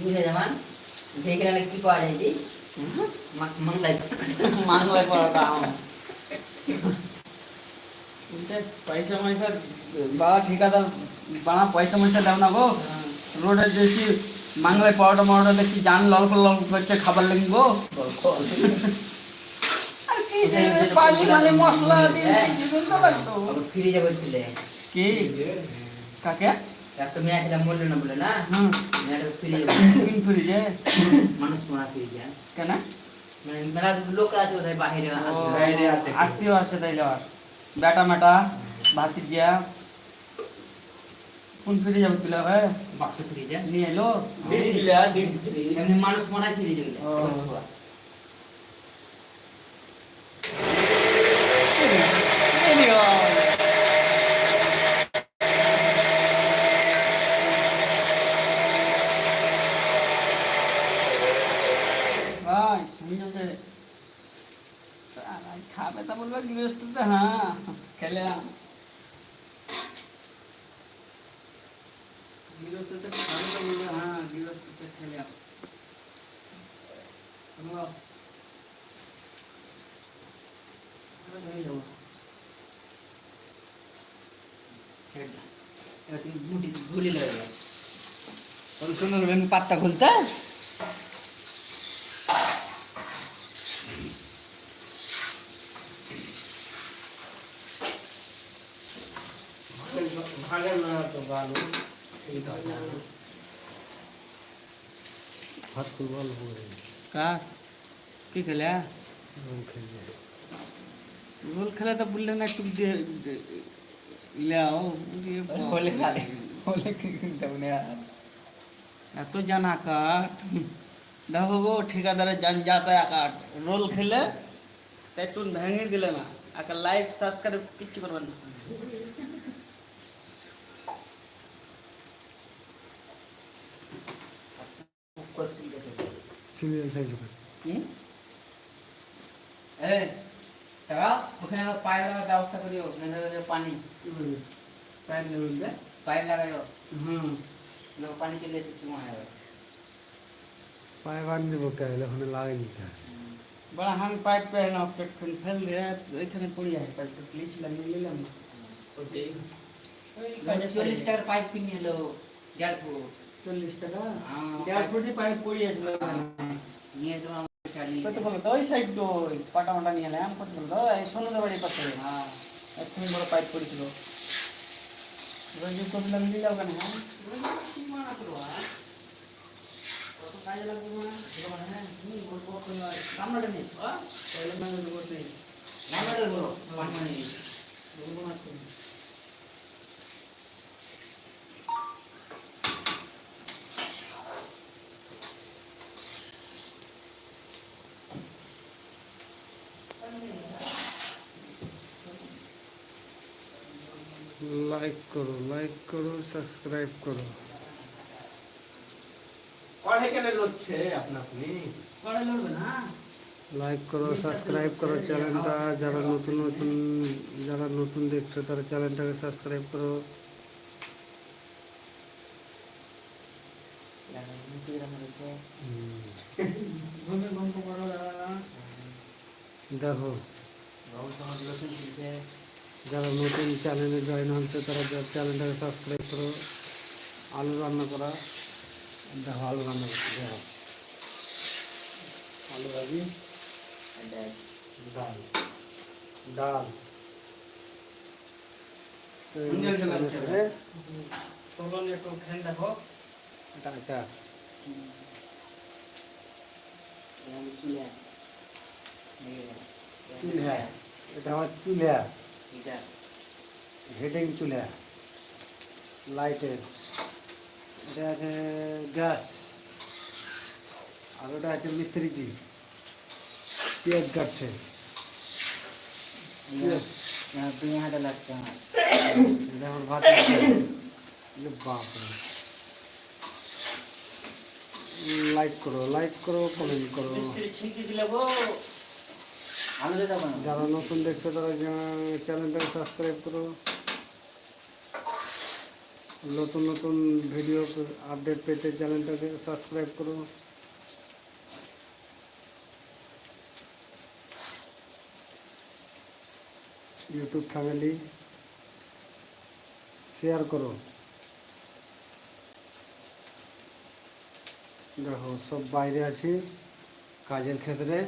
বুঝে যেমন সেইখানে কি পাওয়া যায় যে মংলাই মাংলাই পরোটা। পয়সা ময়সা বাবা ঠিকাদার বাড়া পয়সা ময়সা দাও না গো। রোডে দেখছি পরোটা মরোটা দেখছি জান লল করে লল করছে খাবার লাগি গো। আর কি যে পানি মালে মশলা দিয়ে দিয়েছে তো লাগতো। ফিরে যাব ছিলে কি? কাকে? একটা মেয়ে ছিল মরলো না বলে না মেয়েটা ফিরে মানুষ মারা ফিরে যায় কেন মানে মেলা লোক আছে ওদের বাহিরে বাইরে আছে। আত্মীয় আছে তাইলে আর বেটা মেটা ভাতিজিয়া কোন ফিরে যাবে তুলে হবে বাক্স ফিরে যায় নিয়ে এলো দিলা ডিম ফ্রি এমনি মানুষ মারা ফিরে যাবে ও। ভাই শুনছে তা বলবে হ্যাঁ খেলাম গৃহস্থ তো খাবে হ্যাঁ গৃহস্থ খেলাম শুনব? এবার হয়ে যাব। এবার তুমি মুটি ভুলি লাগবে ওর সঙ্গে বলবে আমি পাত্তা খুলতে ভাগে না তো ভালো হাত ফুটবল হয়ে কার কি খেলে খেলে রোল খেলে তো বললে না একটু দে- দে- লেও উড়িয়ে বাপ হলে রে। খাবে হলে কি কিনতে হবে এত জানা কাট দেখো গো ঠিকাদারের জান যাতা কাট রোল খেলে তাই একটু ভেঙে দিলে না একা লাইভ সাবস্ক্রাইব কিচ্ছু করবেন না চিনি সাইজ হুম? এই দাদা ওখানে পাইপ লাগার ব্যবস্থা করিও না পানি পাইপ লেবুল দে। পাইপ লাগাইও হুম লোক পানি চলে এসে তোমার যাবে পায়ে বান দিব কেলে ওখানে লাগেনি বড় हम पाइप पे है ना पेट फिन फैल गया এখানে পড়ে যায় পাইপ তো ক্লিচ লাগিয়ে নিলাম না ওই কাজে চল্লিশ টাকার পাইপ কিনে এলো দেড় ফুট চল্লিশ টাকা হ্যাঁ, দেড় ফুটি পাইপ পড়িয়েছিল নিয়ে তোমার চালিয়ে কত বলো তো ওই সাইড তো পাটা মাটা নিয়ে এলাম কত বলো তো এই বাড়ির পাশে। হ্যাঁ। বড় পাইপ পড়েছিল এবার যে কত লাগবে দিলাম কেন? হ্যাঁ? কত কাজে লাগবে না হ্যাঁ হুম বলব পানি না তুমি লাইক করো লাইক করো সাবস্ক্রাইব করো পড়ে কেন লড়ছে আপনা আপনি পরে লড়বে না লাইক করো সাবস্ক্রাইব করো চ্যানেলটা যারা নতুন নতুন যারা নতুন দেখছ তারা চ্যানেলটাকে সাবস্ক্রাইব করো দেখো যারা নতুন চ্যানেলে জয়েন হচ্ছে তারা চ্যানেলটাকে সাবস্ক্রাইব করো আলু রান্না করা। দেখো আলু রান্না করছি দেখো। আলু ভাজি ডাল। ডাল। আচ্ছা। চুলে। চুলহা এটা আমার চুলহা হেডিং চুলা লাইটের এটা আছে গ্যাস আর ওটা আছে মিস্ত্রিজি। পেঁয়াজ কাটছে। লাইক করো লাইক করো কমেন্ট করো। যারা নতুন দেখছ তারা চ্যানেলটাকে সাবস্ক্রাইব করো। নতুন নতুন ভিডিও আপডেট পেতে চ্যানেলটাকে সাবস্ক্রাইব করো। ইউটিউব ফ্যামিলি, শেয়ার করো। দেখো, সব বাইরে আছি, কাজের ক্ষেত্রে।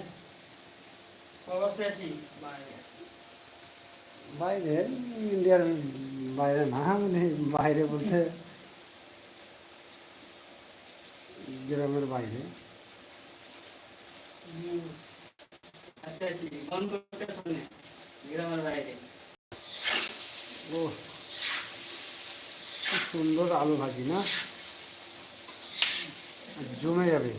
বাইরে। ইন্ডিয়ার বাইরে না মানে বাইরে বলতে গ্রামের বাইরে। আচ্ছা বাইরে। ও সুন্দর আলু ভাজি না? জমে যাবে।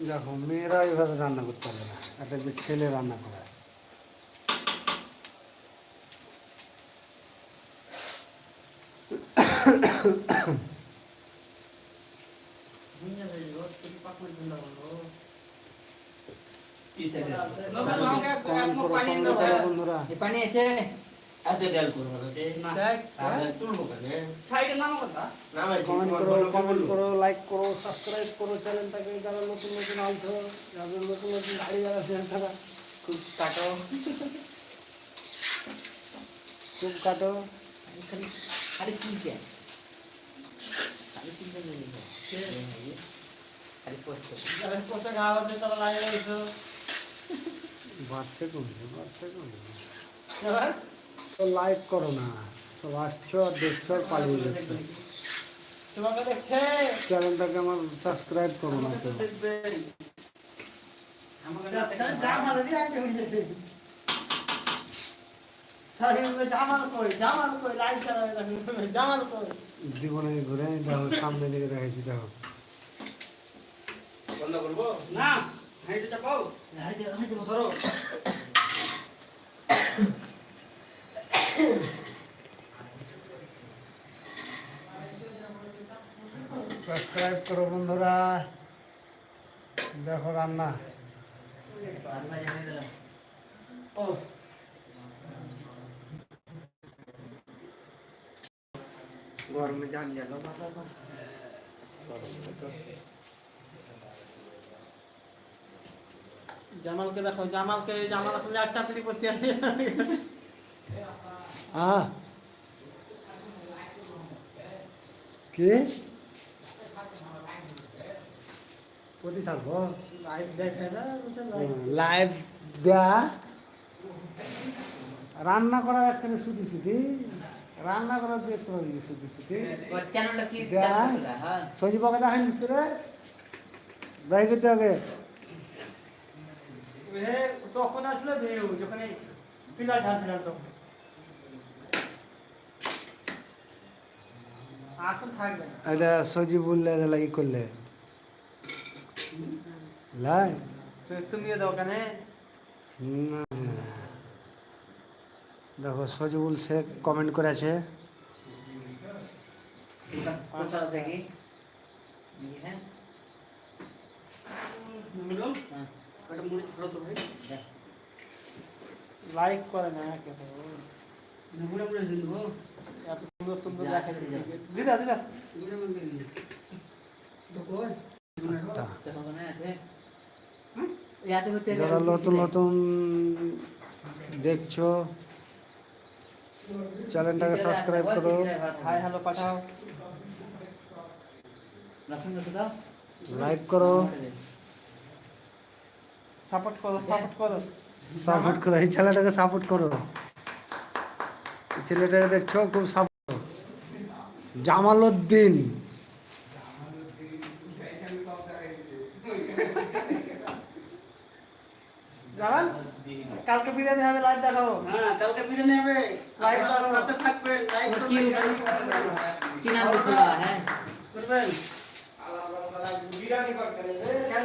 দেখো মেয়েরা এভাবে রান্না করতে পারবে না একটা যে ছেলে রান্না করে কমেন্ট করো কমেন্ট করো বন্ধুরা। এই পানি আছে ভাই, কমেন্ট করো লাইক করো সাবস্ক্রাইব করো চ্যানেলটাকে যারা নতুন নতুন আলছো যাদের নতুন নতুন গাড়ি যারা আছেন তারা খুব কাটো। খুব কাটো। নেই খালি পোস্ট কোথায় খাওয়া হচ্ছে তারা লাগে গেছো বাচ্চা কমছে বাচ্চা কমছে তো লাইক করো না। সব আসছো আর দেখছ আর পালিয়ে যাচ্ছ। চ্যানেলটাকে আমার সাবস্ক্রাইব করো না হয়ে জীবনে ঘুরে দেখো সামনে দিকে রেখেছি দেখো। বন্ধ করব? না। হাইটে চাপাও। সরো। সাবস্ক্রাইব করো বন্ধুরা। দেখো রান্না। ও। গরমে জান গেল জামালকে দেখো জামালকে জামাল এখন একটা পিড়ি বসে আছে। আহ কি? কোটি থাকব লাইভ দেখে না লাইভ দেয়া। রান্না করার একখানে শুধু শুধু রান্না করার দেখতে পাবি শুধু শুধু চ্যানেলটা কি? দেয়া? হ্যাঁ। সজি পাকা দেখেন রে ভাই করতে আগে হে তখন আসলে ভিউ যখন এই পিলার ঢালছিলাম তখন। এটা লাগি করলে। লাই। তুমিও দাও কেন দেখো সজিবুল শেখ কমেন্ট করেছে। থেকে হ্যাঁ। বলুন মুড়ি ধরো তো ভাই লাইক করে না কে মুড়ে মুড়ে দিন এত সুন্দর সুন্দর দেখা দিদা দিদা। মুড়ে মুড়ে দিন যারা নতুন নতুন দেখছ চ্যানেলটাকে সাবস্ক্রাইব করো। হাই হ্যালো পাঠাও। লাইক করো। সাপোর্ট করো সাপোর্ট করো। সাপোর্ট করো এই ছেলেটাকে সাপোর্ট করো। এই ছেলেটাকে দেখছ খুব সাপোর্ট জামাল উদ্দিন জানান কালকে বিরিয়ানি হবে লাইভ দেখাবো। হ্যাঁ কালকে বিরিয়ানি হবে। লাইভ সাথে থাকবে লাইভ কি কি নাম লিখা হ্যাঁ। করবেন? বিরিয়ানি করতে রে। কাল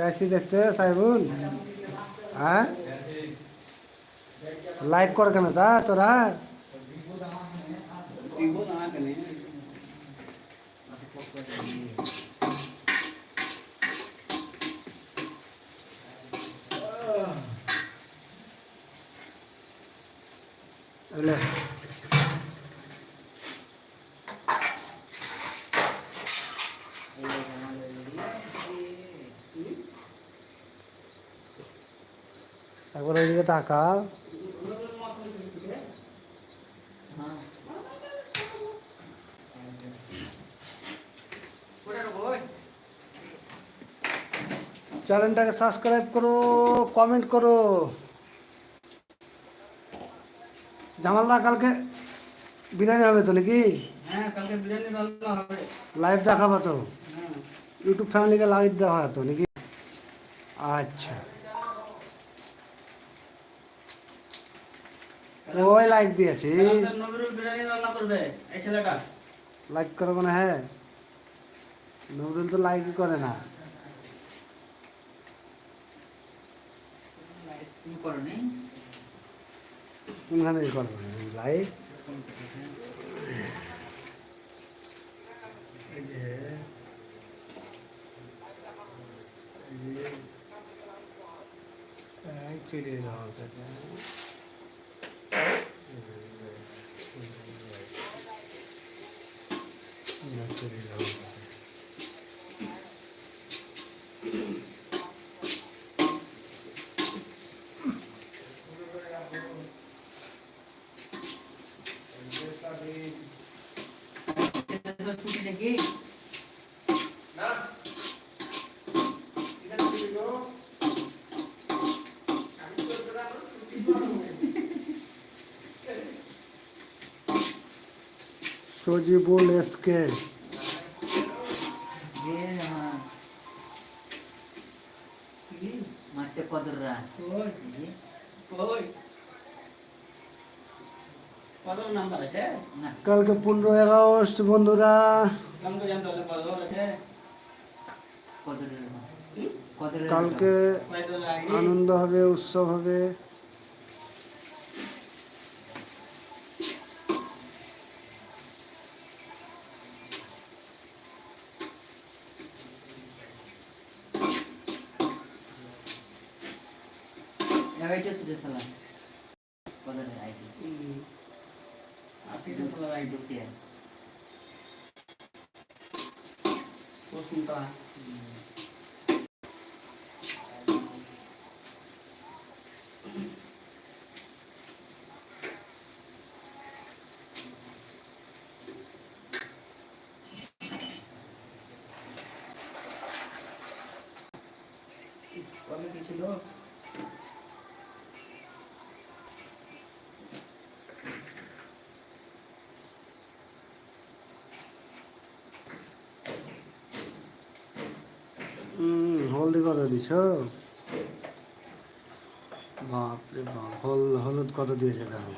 আসি দেখতে সাইবুল হ্যাঁ? লাইক কর কেন তা তোরা? বিপদ আমার তাকা চ্যানেলটাকে সাবস্ক্রাইব করো কমেন্ট করো। জামালদা কালকে বিরিয়ানি হবে তো নাকি? লাইভ দেখাবো তো। ইউটিউব ফ্যামিলিকে লাইভ দেওয়া হতো নাকি? আচ্ছা। ওই লাইক দিয়েছি। করবে লাইক করো মানে হ্যাঁ। নবরুল তো লাইকই করে না। কোনখানে করব? লাইক। না। এটা তো ছুটি নাকি না এটা দিল আমি তো তোরা ছুটি পাবো সজিবুল এসকে যে হ্যাঁ কি মাছে কদররা কই জি কই কত নাম্বার আছে না কালকে পনেরো আগস্ট বন্ধুরা। কালকে আনন্দ হবে উৎসব হবে। ఐటీఎస్ చేస్తాను పదర్ ఐటీ ఆర్సీ చేస్తాను ఐటీ ఓకే చూసుకుంటా হলদি কত দিছ? বাপরে বাপ, হল, হলুদ কত দিয়েছে দেখো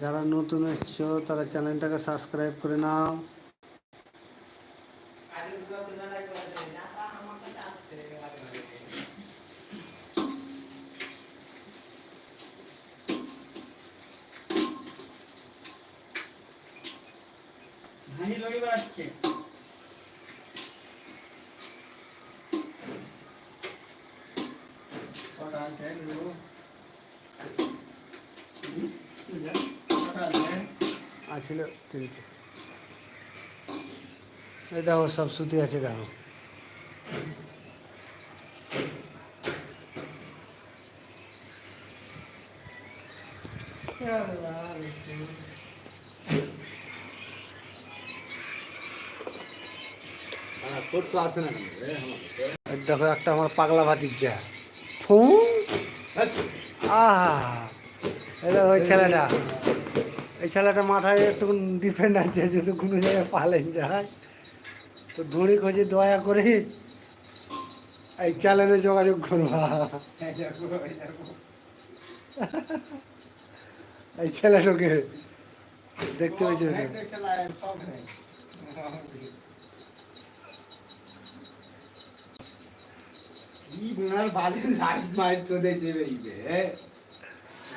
যারা নতুন এসছো, তারা চ্যানেলটাকে সাবস্ক্রাইব করে নাও হানি লড়ি বেড়াচ্ছে কটা আছে এগুলো? হুম? কটা আছে আছিল তিনটে। এই দেখো সব সুতি আছে দেখো। এই দেখো একটা আমার পাগলা ভাতিজা ফোন আহা! এই দেখো ওই ছেলেটা। এই ছেলেটা মাথায় একটু ডিফেন্ড আছে যদি কোনো জায়গায় পালেন যায়। তো দড়ি খোঁজে দয়া করে এই চ্যানেলে যোগাযোগ করবা এই ছেলেটাকে দেখতে পেয়েছ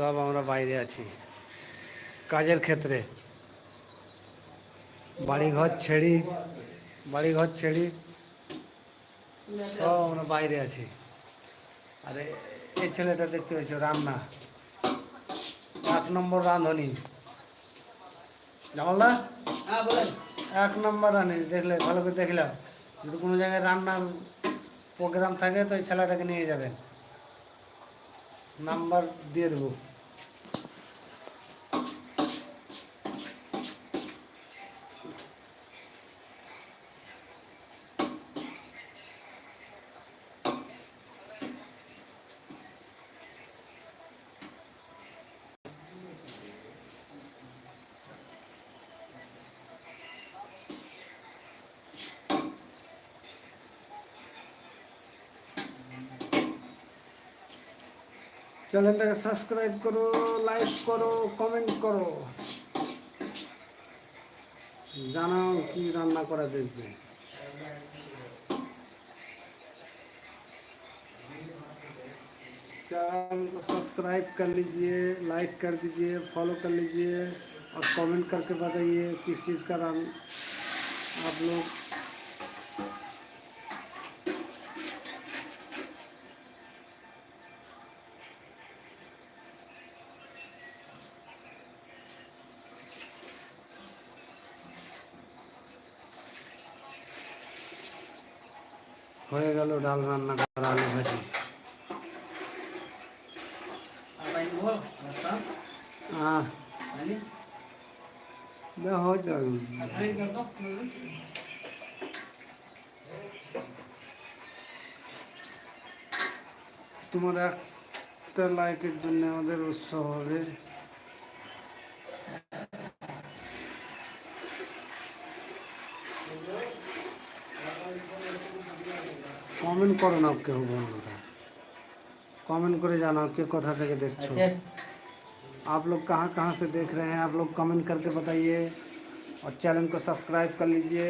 সব আমরা বাইরে আছি। কাজের ক্ষেত্রে। বাড়িঘর ছেড়ি বাড়িঘর ছেড়ি সব আমরা বাইরে আছি। আরে এই ছেলেটা দেখতে পেয়েছ রান্না এক নম্বর রাঁধুনি। জামালদা? হ্যাঁ এক নম্বর রানি দেখলে ভালো করে দেখলাম। যদি কোনো জায়গায় রান্নার প্রোগ্রাম থাকে তো ওই ছেলেটাকে নিয়ে যাবেন। নাম্বার দিয়ে দেবো। চ্যানেলটাকে সাবস্ক্রাইব করো লাইক করো কমেন্ট করো জানাও কি রান্না করা দেখবে चैनल को सब्सक्राइब कर लीजिए लाइक कर दीजिए फॉलो कर लीजिए और कमेंट करके बताइए किस चीज़ का रंग आप लोग হয়ে ডাল রান্না করা আলু ভাজি। তোমার একটা লাইকের জন্য আমাদের উৎসাহ হবে। করো না কেউ বন্ধুরা कमेंट করে জানাও কে কোথা থেকে দেখছো अच्छा आप लोग कहाँ कहाँ से देख रहे हैं आप लोग कमेंट करके बताइए और चैनल को सब्सक्राइब कर लीजिए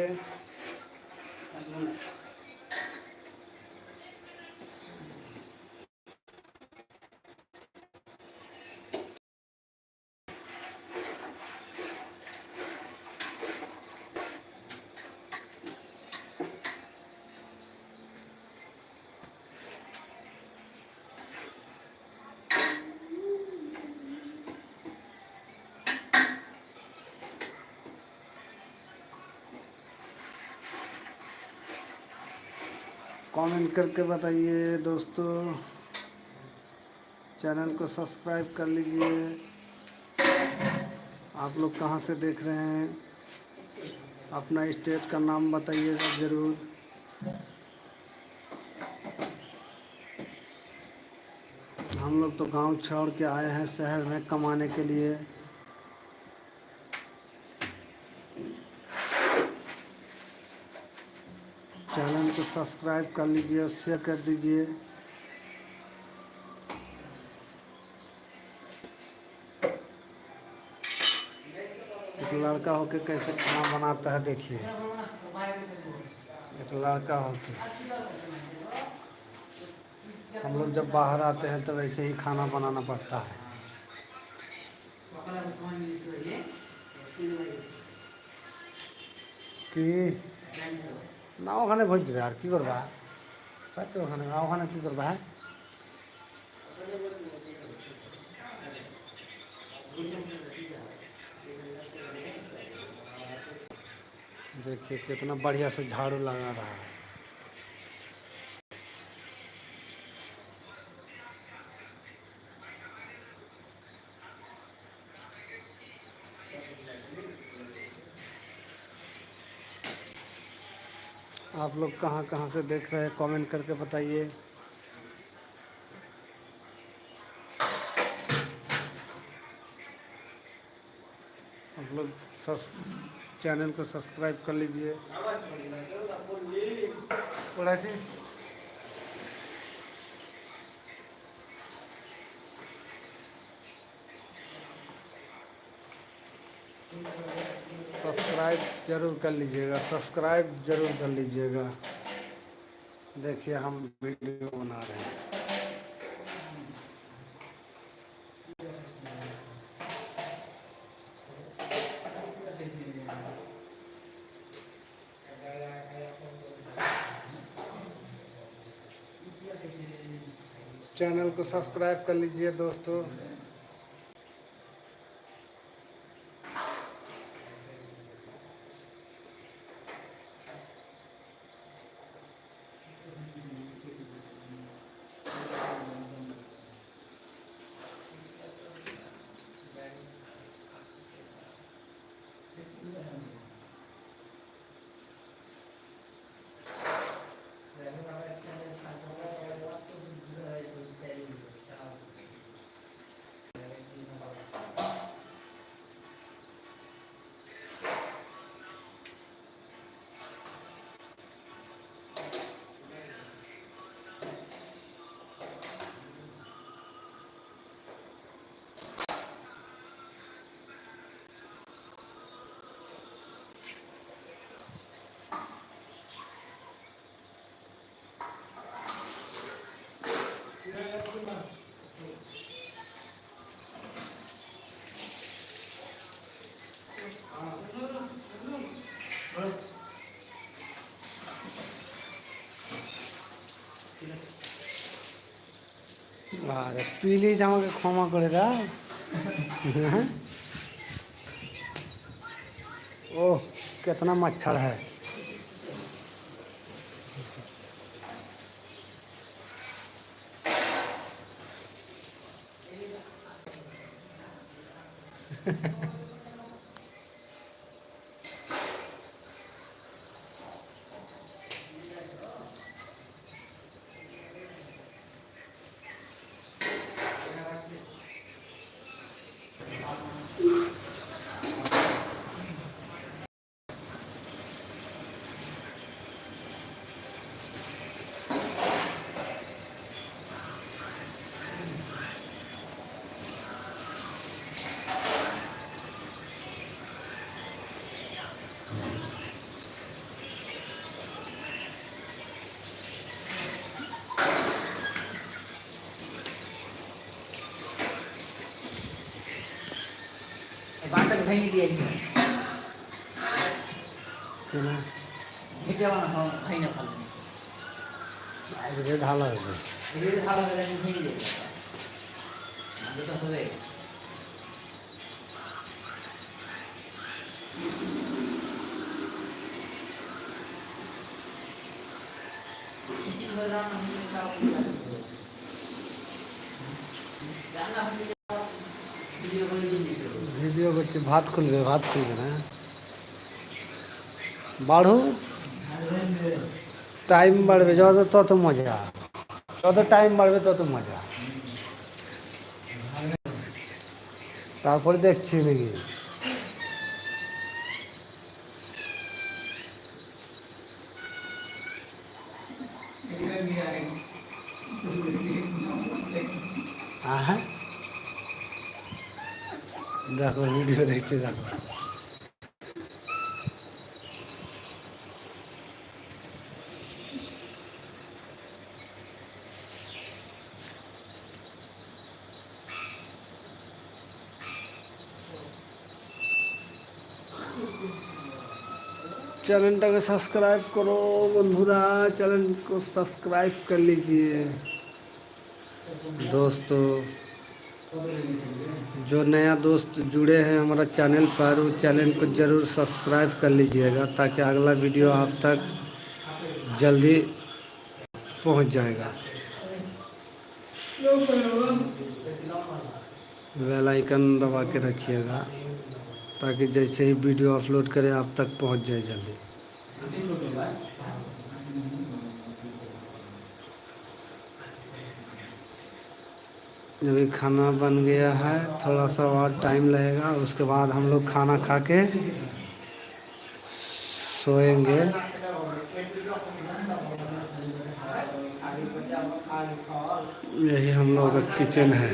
कमेंट करके बताइए दोस्तों। चैनल को सब्सक्राइब कर लीजिए। आप लोग कहाँ से देख रहे हैं? अपना स्टेट का नाम बताइएगा ज़रूर। हम लोग तो गाँव छोड़ के आए हैं शहर में कमाने के लिए चैनल को सब्सक्राइब कर लीजिए और शेयर कर दीजिए। एक लड़का होके कैसे खाना बनाता है देखिए। एक लड़का होके। हम लोग जब बाहर आते हैं तो वैसे ही खाना बनाना पड़ता है। কি না ওখানে ভোজ দেবে আর কী করবা পাইতো ওখানে না ওখানে কী করবা হ্যাঁ देखिए कितना बढ़िया से झाड़ू लगा रहा है आप लोग कहाँ कहाँ से देख रहे हैं कमेंट करके बताइए। आप लोग चैनल को सब्सक्राइब कर लीजिए पढ़ा थी सब्सक्राइब ज़रूर कर लीजिएगा, सब्सक्राइब ज़रूर कर लीजिएगा। देखिए, हम वीडियो बना रहे हैं। चैनल को सब्सक्राइब कर लीजिए दोस्तों। আরে প্লিজ আমাকে ক্ষমা করে দাও হ্যাঁ? ओह कितना मच्छर है ভেঙে দিয়েছে। হয় না ভালো ঢালা হবে ভেঙে হবে। রান্না ভিডিও করে দিন দিতে ভিডিও করছি ভাত খুলবে ভাত খুলবে না বাড়ু টাইম বাড়বে যত তত মজা যত টাইম বাড়বে তত মজা তারপরে দেখছি নাকি হ্যাঁ দেখো ভিডিও দেখছি দেখো चैनल को सब्सक्राइब करो बंधुरा चैनल को सब्सक्राइब कर लीजिए दोस्तों जो नया दोस्त जुड़े हैं हमारा चैनल पर उस चैनल को ज़रूर सब्सक्राइब कर लीजिएगा ताकि अगला वीडियो आप तक जल्दी पहुँच जाएगा। बेल आइकन दबा के रखिएगा ताकि जैसे ही वीडियो अपलोड करें आप तक पहुँच जाए जल्दी। अभी खाना बन गया है थोड़ा सा और टाइम लगेगा, उसके बाद हम लोग खाना खा के सोएँगे। यही हम लोग का किचन है।